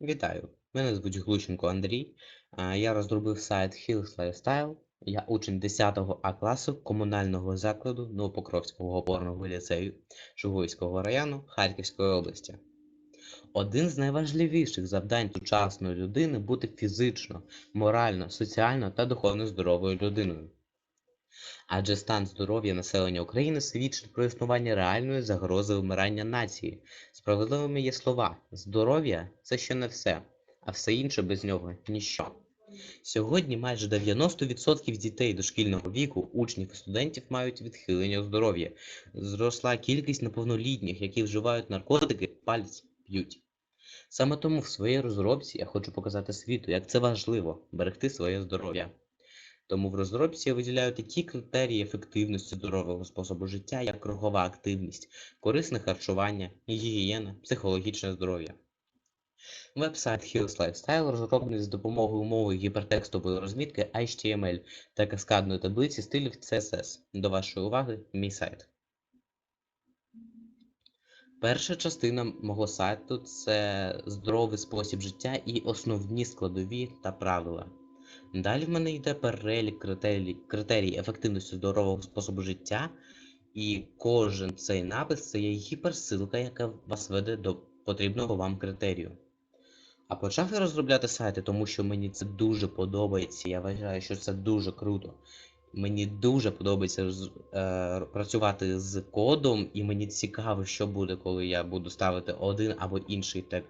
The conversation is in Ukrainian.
Вітаю! Мене звуть Глущенко Андрій. Я розробив сайт Hills Lifestyle. Я учень 10 А класу комунального закладу Новопокровського опорного ліцею Шугуйського району Харківської області. Один з найважливіших завдань сучасної людини бути фізично, морально, соціально та духовно здоровою людиною. Адже стан здоров'я населення України свідчить про існування реальної загрози вимирання нації. Справедливими є слова: здоров'я це ще не все, а все інше без нього ніщо. Сьогодні майже 90% дітей дошкільного віку, учнів і студентів мають відхилення здоров'я. Зросла кількість неповнолітніх, які вживають наркотики, палять, п'ють. Саме тому в своїй розробці я хочу показати світу, як це важливо берегти своє здоров'я. Тому в розробці я виділяю такі критерії ефективності здорового способу життя, як кругова активність, корисне харчування, гігієна, психологічне здоров'я. Веб-сайт Hills Lifestyle розроблений з допомогою мови гіпертекстової розмітки HTML та каскадної таблиці стилів CSS. До вашої уваги, мій сайт. Перша частина мого сайту це здоровий спосіб життя і основні складові та правила. Далі в мене йде перелік критерій, критерій ефективності здорового способу життя, і кожен цей напис це є гіперсилка, яка вас веде до потрібного вам критерію. А почав я розробляти сайти, тому що мені це дуже подобається. Я вважаю, що це дуже круто. Мені дуже подобається е, працювати з кодом, і мені цікаво, що буде, коли я буду ставити один або інший тег